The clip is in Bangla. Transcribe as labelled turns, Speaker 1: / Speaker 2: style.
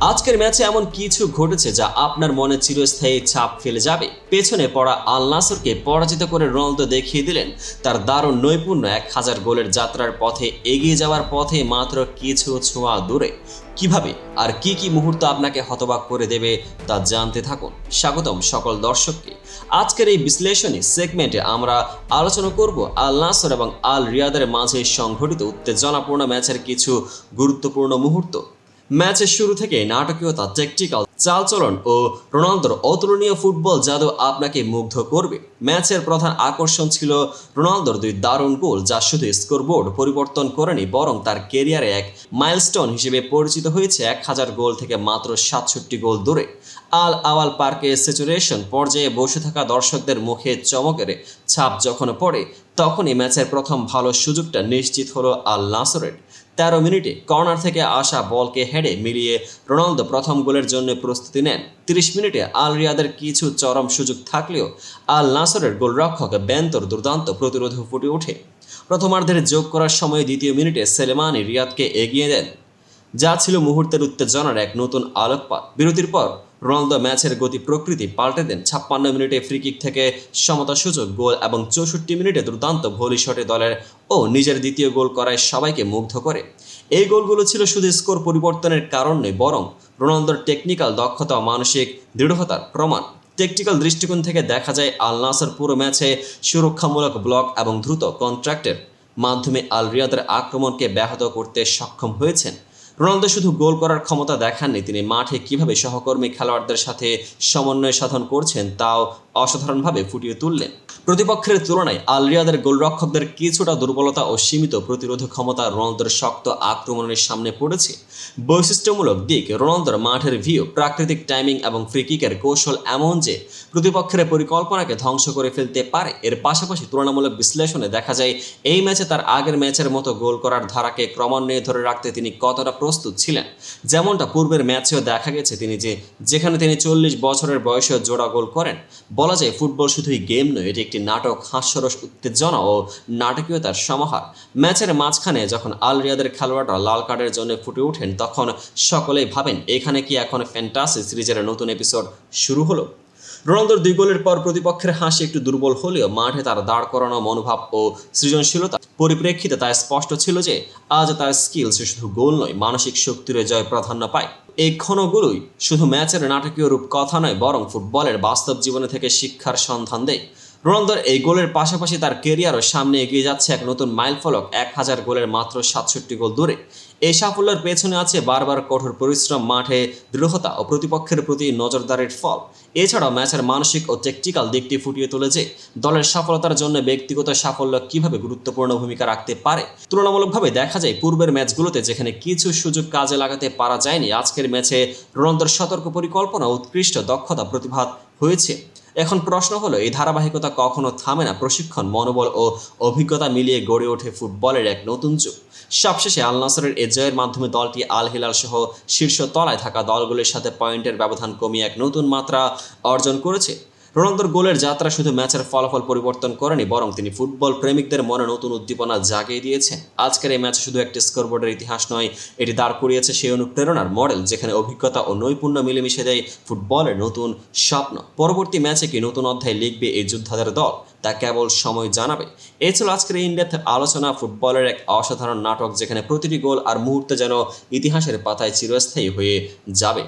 Speaker 1: আজকের ম্যাচে এমন কিছু ঘটেছে যা আপনার মনে চিরস্থায়ী ছাপ ফেলে যাবে। পেছনে পড়া আল নাসরকে পরাজিত করে রোনালদো দেখিয়ে দিলেন, তার দারুণ নৈপুণ্য এক হাজার গোলের যাত্রার পথে এগিয়ে যাওয়ার পথে মাত্র কিছু ছোঁয়া দূরে। কীভাবে আর কি কি মুহূর্ত আপনাকে হতবাক করে দেবে তা জানতে থাকুন। স্বাগতম সকল দর্শককে। আজকের এই বিশ্লেষণী সেগমেন্টে আমরা আলোচনা করব আল নাসর এবং আল রিয়াদের মাঝে সংঘটিত উত্তেজনাপূর্ণ ম্যাচের কিছু গুরুত্বপূর্ণ মুহূর্ত। ম্যাচের শুরু থেকে নাটকীয়তা টেকটিক্যাল চালচলন ও রোনালদোর অতুলনীয় ফুটবল জাদু আপনাকে মুগ্ধ করবে। ম্যাচের প্রধান আকর্ষণ ছিল রোনালদোর দুই দারুণ গোল, যা শুধু স্কোরবোর্ড পরিবর্তন করেনি, বরং তার কেরিয়ারে এক মাইলস্টোন হিসেবে পরিচিত হয়েছে এক হাজার গোল থেকে মাত্র সাতষট্টি গোল দূরে। আল আওয়াল পার্কে স্যাচুরেশন পর্যায়ে বসে থাকা দর্শকদের মুখে চমকের ছাপ যখন পড়ে, তখনই ম্যাচের প্রথম ভালো সুযোগটা নিশ্চিত হলো আল নাসরের। তেরো মিনিটে কর্নার থেকে আসা বলকে হেডে মিলিয়ে রোনালদো প্রথম গোলের জন্য প্রস্তুতি নেন। তিরিশ মিনিটে আল রিয়াদের কিছু চরম সুযোগ থাকলেও আল নাসরের গোলরক্ষক বেন্তর দুর্দান্ত প্রতিরোধ ফুটে ওঠে। প্রথমার্ধের যোগ করার সময় দ্বিতীয় মিনিটে সেলেমানি রিয়াদকে এগিয়ে দেন। যা ছিল মুহূর্তের উত্তেজনার এক নতুন আলোকপাত। বিরতির পর রোনালদো ম্যাচের গতি প্রকৃতি পাল্টে দেন ছাপ্পান্ন মিনিটে ফ্রি কিক থেকে সমতা সূচক গোল এবং চৌষট্টি মিনিটে দুর্দান্ত ভলি শটে দলের ও নিজের দ্বিতীয় গোল করায় সবাইকে মুগ্ধ করে। এই গোলগুলো ছিল শুধু স্কোর পরিবর্তনের কারণ নয়, বরং রোনালদোর টেকনিক্যাল দক্ষতা মানসিক দৃঢ়তার প্রমাণ। টেকটিক্যাল দৃষ্টিকোণ থেকে দেখা যায়, আল নাসার পুরো ম্যাচে সুরক্ষামূলক ব্লক এবং দ্রুত কন্ট্রাক্টের মাধ্যমে আল রিয়াদের আক্রমণকে ব্যাহত করতে সক্ষম হয়েছেন। রোনালদো শুধু গোল করার ক্ষমতা দেখাননি, তিনি মাঠে কীভাবে সহকর্মী খেলোয়াড়দের সাথে সমন্বয় সাধন করছেন তাও অসাধারণভাবে ফুটিয়ে তুললেন। প্রতিপক্ষের তুলনায় আল রিয়াদের গোলরক্ষকদের কিছুটা দুর্বলতা ও সীমিত প্রতিরোধ ক্ষমতা রোনালদোর শক্ত আক্রমণের সামনে পড়েছে। বৈশিষ্ট্যমূলক দিক, রোনালদোর মাঠের ভিউ, প্রাকৃতিক টাইমিং এবং ফ্রিকিকের কৌশল এমন যে, প্রতিপক্ষের পরিকল্পনাকে ধ্বংস করে ফেলতে পারে। এর পাশাপাশি তুলনামূলক বিশ্লেষণে দেখা যায়, এই ম্যাচে তার আগের ম্যাচের মতো গোল করার ধারাকে ক্রমান্বয়ে ধরে রাখতে তিনি কতটা প্রস্তুত ছিলেন। যেমনটা পূর্বের ম্যাচেও দেখা গেছে তিনি যে, যেখানে তিনি চল্লিশ বছরের বয়সেও জোড়া গোল করেন। বলা যায় ফুটবল শুধুই গেম নয়, এটি একটি নাটক, হাস্যরস, উত্তেজনা ও নাটকীয়তার সমাহার। ম্যাচের মাঝখানে যখন আল রিয়াদের খেলোয়াড়রা লাল কার্ডের জন্য ফুটে ওঠেন, তখন সকলেই ভাবেন, এখানে কি এখন ফ্যান্টাসি সিরিজের নতুন এপিসোড শুরু হলো? রোনালদোর দুই গোলের পর প্রতিপক্ষের হাসি একটু দুর্বল হলেও মাঠে তার দাঁড় করানো মনোভাব ও সৃজনশীলতা পরিপ্রেক্ষিতে তা স্পষ্ট ছিল যে আজ তার স্কিল সে শুধু গোল নয়, মানসিক শক্তির জয় প্রাধান্য পায়। এই ক্ষণগুলোই শুধু ম্যাচের নাটকীয় রূপ কথা নয়, বরং ফুটবলের বাস্তব জীবনে থেকে শিক্ষার সন্ধান দেয়। রোনালদোর এই গোলের পাশাপাশি তার কেরিয়ারও সামনে এগিয়ে যাচ্ছে এক নতুন মাইল ফলক, এক হাজার গোলের মাত্র সাতষট্টি গোল দূরে এই সাফল্যের পেছনে আছে বারবার কঠোর পরিশ্রম, মাঠে দৃঢ়তা ও প্রতিপক্ষের প্রতি নজরদারির ফল। এছাড়াও ম্যাচের মানসিক ও টেকটিক্যাল দিকটি ফুটিয়ে তুলেছে। দলের সফলতার জন্য ব্যক্তিগত সাফল্য কীভাবে গুরুত্বপূর্ণ ভূমিকা রাখতে পারে? তুলনামূলকভাবে দেখা যায় পূর্বের ম্যাচগুলোতে যেখানে কিছু সুযোগ কাজে লাগাতে পারা যায়নি, আজকের ম্যাচে রোনালদোর সতর্ক পরিকল্পনা উৎকৃষ্ট দক্ষতা প্রতিভাত হয়েছে। এখন প্রশ্ন হলো, এই ধারাবাহিকতা কখনো থামে না? প্রশিক্ষণ, মনোবল ও অভিজ্ঞতা মিলিয়ে গড়ে ওঠে ফুটবলের এক নতুন যুগ। সবশেষে আল নাসরের এ জয়ের মাধ্যমে দলটি আল হিলাল সহ শীর্ষ তলায় থাকা দলগুলির সাথে পয়েন্টের ব্যবধান কমিয়ে এক নতুন মাত্রা অর্জন করেছে। রোনালদোর গোলের যাত্রা শুধু ম্যাচের ফলাফল পরিবর্তন করেনি, বরং তিনি ফুটবল প্রেমিকদের মনে নতুন উদ্দীপনা জাগিয়ে দিয়েছেন। আজকের এই ম্যাচ শুধু একটি স্কোরবোর্ডের ইতিহাস নয়, এটি দাঁড় করিয়েছে সেই অনুপ্রেরণার মডেল, যেখানে অভিজ্ঞতা ও নৈপুণ্য মিলেমিশে দেয় ফুটবলের নতুন স্বপ্ন। পরবর্তী ম্যাচে কি নতুন অধ্যায় লিখবে এই যোদ্ধাদের দল, তা কেবল সময় জানাবে। এই ছিল আজকের ইন্ডিয়াতে আলোচনা, ফুটবলের এক অসাধারণ নাটক, যেখানে প্রতিটি গোল আর মুহূর্তে যেন ইতিহাসের পাতায় চিরস্থায়ী হয়ে যাবে।